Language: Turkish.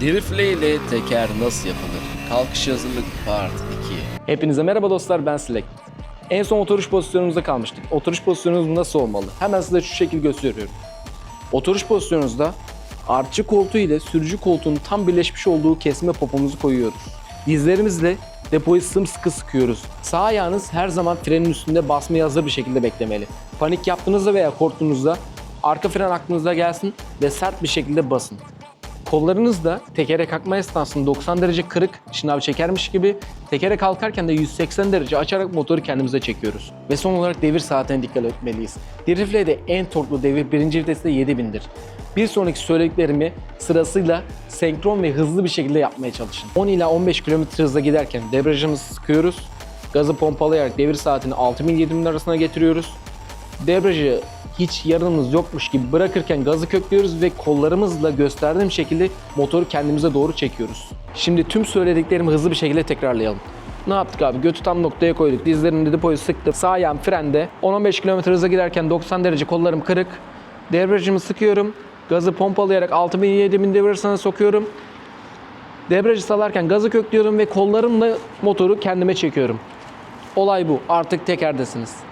Driftle ile teker nasıl yapılır? Kalkış hazırlık part 2. Hepinize merhaba dostlar ben Silek. En son oturuş pozisyonumuzda kalmıştık. Oturuş pozisyonumuz nasıl olmalı? Hemen size şu şekil gösteriyorum. Oturuş pozisyonunuzda artçı koltuğu ile sürücü koltuğunun tam birleşmiş olduğu kesme popomuzu koyuyoruz. Dizlerimizle depoyu sımsıkı sıkıyoruz. Sağ ayağınız her zaman frenin üstünde basmaya hazır bir şekilde beklemeli. Panik yaptığınızda veya korktuğunuzda arka fren aklınıza gelsin ve sert bir şekilde basın. Kollarınız da tekere kalkma esnasında 90 derece kırık şınav çekermiş gibi tekere kalkarken de 180 derece açarak motoru kendimize çekiyoruz. Ve son olarak devir saatine dikkat etmeliyiz. Driftley'de en torklu devir birinci viteste 7000'dir. Bir sonraki söylediklerimi sırasıyla senkron ve hızlı bir şekilde yapmaya çalışın. 10 ila 15 km hızla giderken debriyajımızı sıkıyoruz. Gazı pompalayarak devir saatini 6000-7000 arasına getiriyoruz. Debriyajı hiç yarınımız yokmuş gibi bırakırken gazı köklüyoruz ve kollarımızla gösterdiğim şekilde motoru kendimize doğru çekiyoruz. Şimdi tüm söylediklerimi hızlı bir şekilde tekrarlayalım. Ne yaptık abi? Götü tam noktaya koyduk. Dizlerimde depoyu sıktım. Sağ ayağım frende. 10-15 km hıza giderken 90 derece kollarım kırık. Debriyajımı sıkıyorum. Gazı pompalayarak 6000-7000 devir arasına sokuyorum. Debriyajı salarken gazı köklüyorum ve kollarımla motoru kendime çekiyorum. Olay bu. Artık tekerdesiniz.